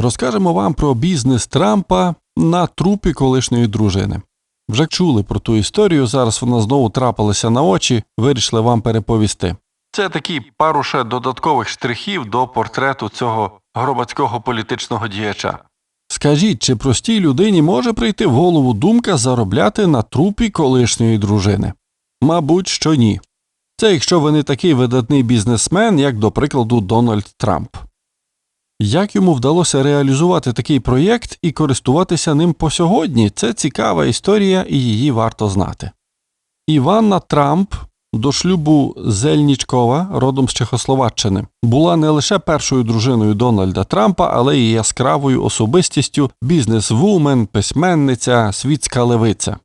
Розкажемо вам про бізнес Трампа на трупі колишньої дружини. Вже чули про ту історію, зараз вона знову трапилася на очі, вирішили вам переповісти. Це такі пару ще додаткових штрихів до портрету цього громадського політичного діяча. Скажіть, чи простій людині може прийти в голову думка заробляти на трупі колишньої дружини? Мабуть, що ні. Це якщо ви не такий видатний бізнесмен, як, до прикладу, Дональд Трамп. Як йому вдалося реалізувати такий проєкт і користуватися ним по сьогодні, це цікава історія і її варто знати. Іванна Трамп до шлюбу Зельнічкова, родом з Чехословаччини, була не лише першою дружиною Дональда Трампа, але й яскравою особистістю, бізнес-вумен, письменниця, світська левиця.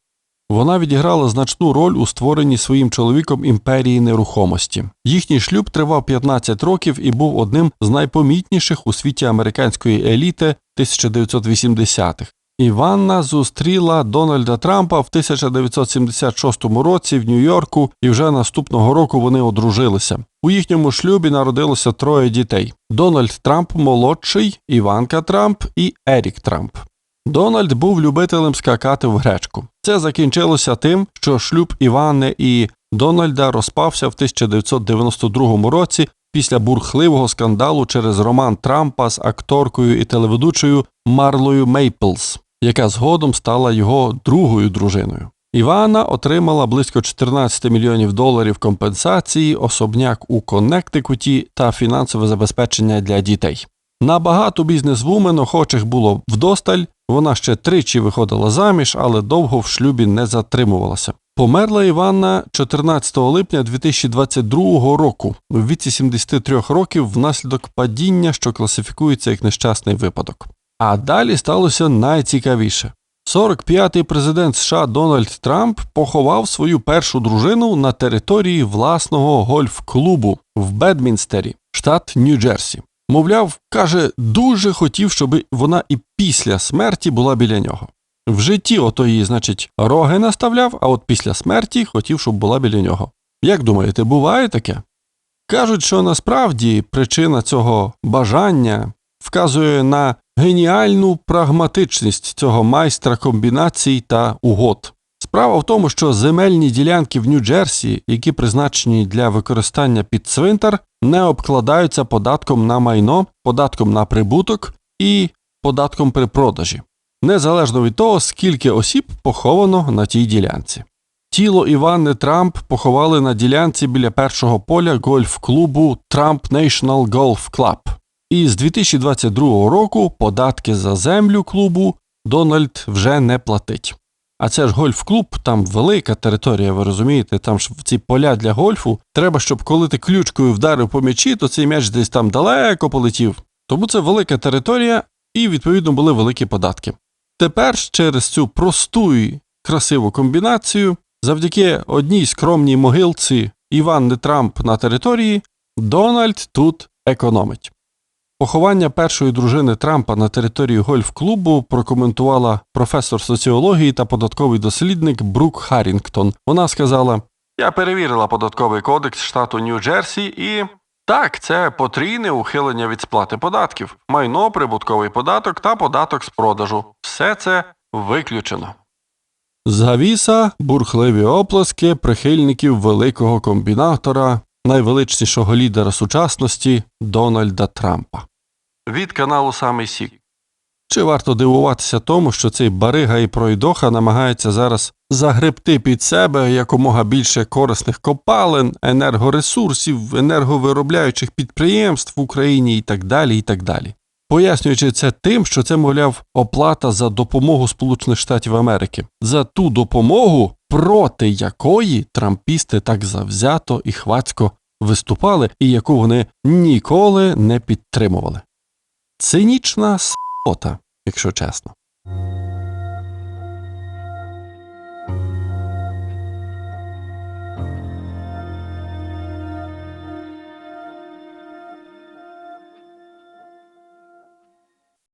Вона відіграла значну роль у створенні своїм чоловіком імперії нерухомості. Їхній шлюб тривав 15 років і був одним з найпомітніших у світі американської еліти 1980-х. Іванна зустріла Дональда Трампа в 1976 році в Нью-Йорку, і вже наступного року вони одружилися. У їхньому шлюбі народилося троє дітей: Дональд Трамп молодший, Іванка Трамп і Ерік Трамп. Дональд був любителем скакати в гречку. Це закінчилося тим, що шлюб Іванни і Дональда розпався в 1992 році після бурхливого скандалу через роман Трампа з акторкою і телеведучою Марлою Мейплс, яка згодом стала його другою дружиною. Івана отримала близько 14 мільйонів доларів компенсації, особняк у Коннектикуті та фінансове забезпечення для дітей. На багато бізнес-вумен охочих було вдосталь, вона ще тричі виходила заміж, але довго в шлюбі не затримувалася. Померла Іванна 14 липня 2022 року у віці 73 років внаслідок падіння, що класифікується як нещасний випадок. А далі сталося найцікавіше. 45-й президент США Дональд Трамп поховав свою першу дружину на території власного гольф-клубу в Бедмінстері, штат Нью-Джерсі. Мовляв, каже, дуже хотів, щоб вона і після смерті була біля нього. В житті ото її, значить, роги наставляв, а от після смерті хотів, щоб була біля нього. Як думаєте, буває таке? Кажуть, що насправді причина цього бажання вказує на геніальну прагматичність цього майстра комбінацій та угод. Справа в тому, що земельні ділянки в Нью-Джерсі, які призначені для використання під цвинтар, не обкладаються податком на майно, податком на прибуток і податком при продажі, незалежно від того, скільки осіб поховано на тій ділянці. Тіло Іванни Трамп поховали на ділянці біля першого поля гольф-клубу Trump National Golf Club. І з 2022 року податки за землю клубу Дональд вже не платить. А це ж гольф-клуб, там велика територія, ви розумієте, там ж ці поля для гольфу треба, щоб коли ти ключкою вдарив по м'ячі, то цей м'яч десь там далеко полетів. Тому це велика територія і, відповідно, були великі податки. Тепер через цю просту і красиву комбінацію, завдяки одній скромній могилці Іванни Трамп на території, Дональд тут економить. Поховання першої дружини Трампа на території гольф-клубу прокоментувала професор соціології та податковий дослідник Брук Харрінгтон. Вона сказала: Я перевірила податковий кодекс штату Нью-Джерсі і. Так, це потрійне ухилення від сплати податків, майно, прибутковий податок та податок з продажу. Все це виключено. Завіса бурхливі оплески прихильників великого комбінатора, найвеличнішого лідера сучасності Дональда Трампа. Від каналу Самий Сік. Чи варто дивуватися тому, що цей барига і пройдоха намагається зараз загребти під себе якомога більше корисних копалин, енергоресурсів, енерговиробляючих підприємств в Україні і так далі, і так далі. Пояснюючи це тим, що це, мовляв, оплата за допомогу Сполучених Штатів Америки, за ту допомогу, проти якої трампісти так завзято і хвацько виступали, і яку вони ніколи не підтримували. Цинічна с**ота, якщо чесно.